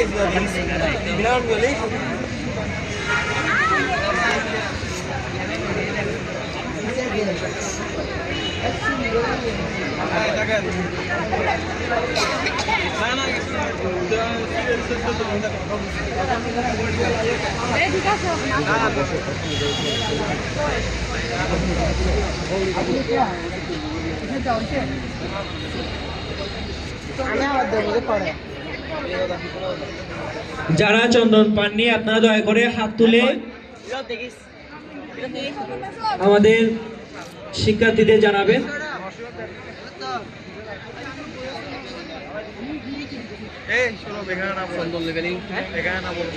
is your race. Without knowledge, Thank you. যারা চন্দন পাননি আপনারা দয়া করে হাত তুলে আমাদের শিক্ষার্থীদের জানাবেন এই শোনো এখানে না বলো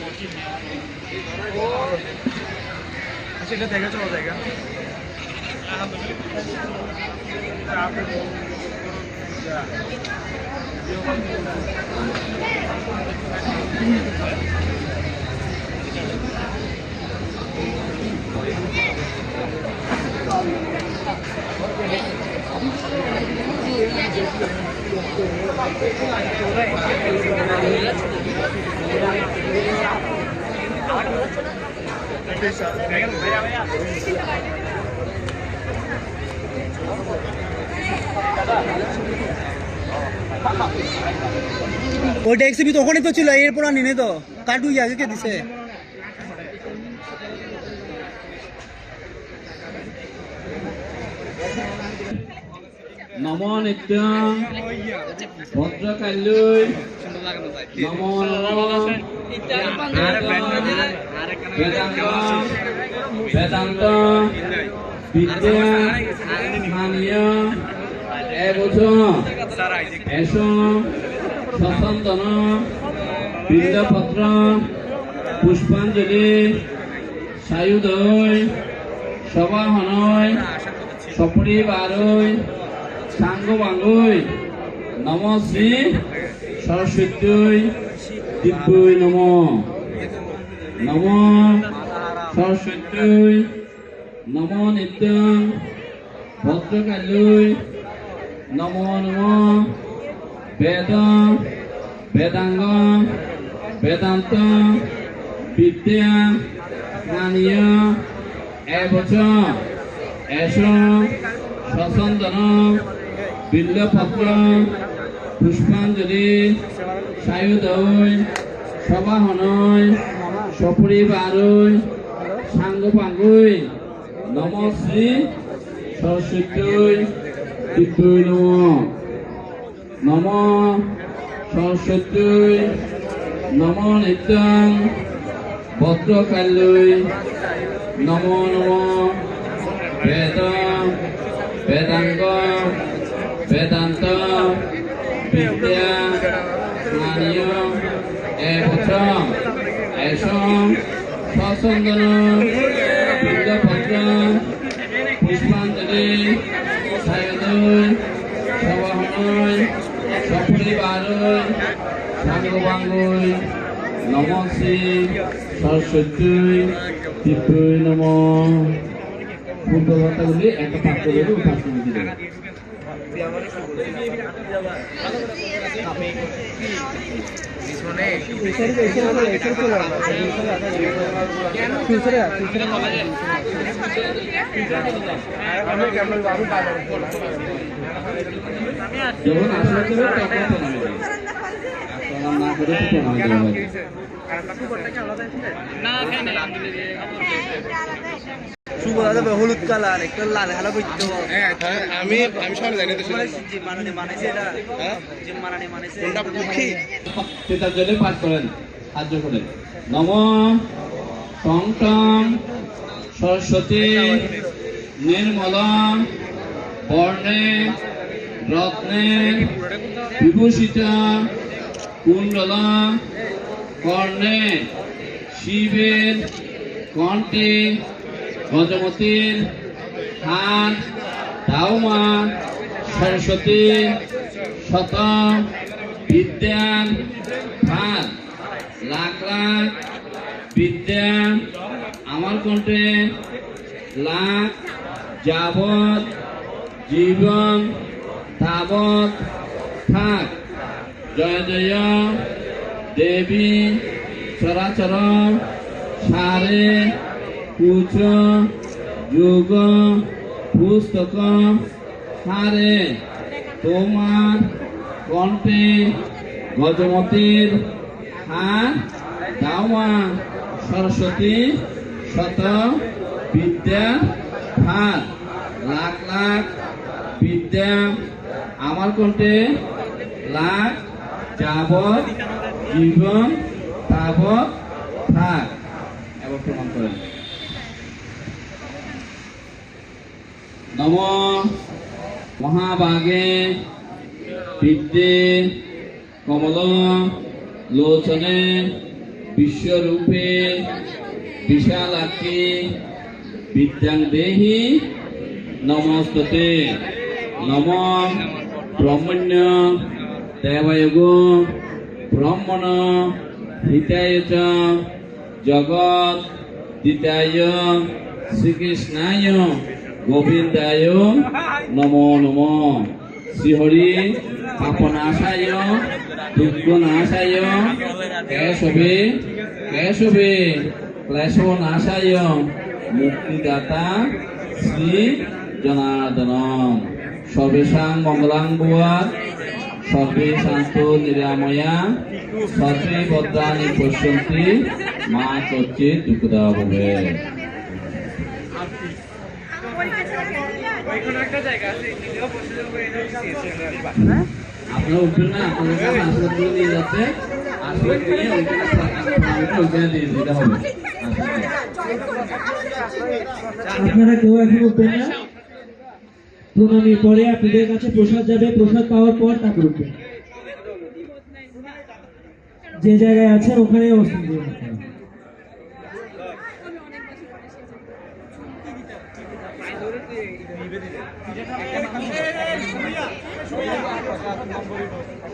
এখানে না বলো আচ্ছা এটা দেখে চলো জায়গা ওই ট্যাক্সি তো ওখানে তো ছিল, এরপর আর নিনে তো। কাটু আগে কে দিছে? নম নিত্যং ভদ্রকাল্যৈ নম বেদান্ত। বেদান্ত। বিদ্যা। স্থানীয় এবছ এস। সচন্দন বিল্লপত্র পুষ্পাঞ্জলি। সায়ুদয়। সবাহনয়। সপরিবারই সাঙ্গ বাঙ্গই নম শ্রী সরস্বতী দিব্যই নম। নম সরস্বতী নম নিত্যং ভদ্রকাল্যই নম নম। বেদ বেদাঙ্গ, বেদান্ত, বিদ্যা স্থানীয় এবছ এস, সচন্দন বিল্লপত্র পুষ্পাঞ্জলি, সায়ুদয় সবাহনয় সপরিবারই সাঙ্গ পাঙ্গই নম শ্রী সরস্বতী দিব্যই নম নম সরস্বতী। নম নিত্যং ভদ্রকাল্যই নম নম বেদ। বেদাঙ্গ। বেদান্ত। বিদ্যা। স্থানীয় এবছ এস সচন্দন পুষ্পাঞ্জলি। সায়দয় সবাহনয় সপরিবারয় সাঙ্গবাঙ্গই নম শ্রী সরস্বতী দিব্যই নম একটা পাত্র দেবে ও পাত্র দিতে দেবে ফিউচারে হলুদ কালার একটা লাল হালা বইতো আমি আমি সব জানি তো মানানি জন্য পাঠ করেন হাত জোর করে নম টং টং সরস্বতী নির্মল বর্ণে রত্নে বিভূষিত, কুণ্ডলা, কর্ণে শিবের কণ্ঠে গজমতির হাত দাউমা সরস্বতী শত বিদ্যান হাত লাখ লাখ বিদ্যা আমার কণ্ঠে লাখ যাবৎ জীবন তাবৎ থাক। জয় জয় দেবী চরাচর সারে কুচ যুগ পুস্তক সারে। তোমার কণ্ঠে গজমতির হার দাওয়া, সরস্বতী শত বিদ্যা হার লাখ লাখ বিদ্যা। আমার কণ্ঠে লাখ। যাবৎ জীবন, তাবৎ থাক এবার প্রমাণ করেন। নম মহাভাগে বিদ্যে কমল, লোচনে বিশ্বরূপে বিশালাক্ষী বিদ্যাং দেহি নমস্ততে। নম ব্রহ্মণ্য দেবায়গ ব্রহ্মণ হিতায় চ জগৎ দিতায় শ্রীকৃষ্ণায় গোবিন্দায় নমো নম। শ্রীহরি পাপনাশায় দুঃখনাশায় কেশবে কেশবে ক্লেশনাশায় মুক্তিদাতা শ্রী জনার্দনম সর্বেশাং মঙ্গলাং ভুয়াত সর্বে শান্ত নিরাময়া সর্বে ভদ্রাণি পশ্যন্তি মা কচ্ছে দুঃখদা ভবে ওইখানে একটা জায়গা আছে নিজেও বসে যাবো এটাও আপনারা উঠবেন না আপনাদের কাছে আশীর্বাদগুলো নিয়ে যাচ্ছে আশীর্বাদ নিয়ে ওইখানে প্রণামীটা ওইখানে দিয়ে দিতে হবে আপনারা কেউ এখন উঠবেন না প্রণামীর পরে আপনাদের কাছে প্রসাদ যাবে, প্রসাদ পাওয়ার পর তারপর উঠবেন যে জায়গায় আছেন ওখানে অবস্থান।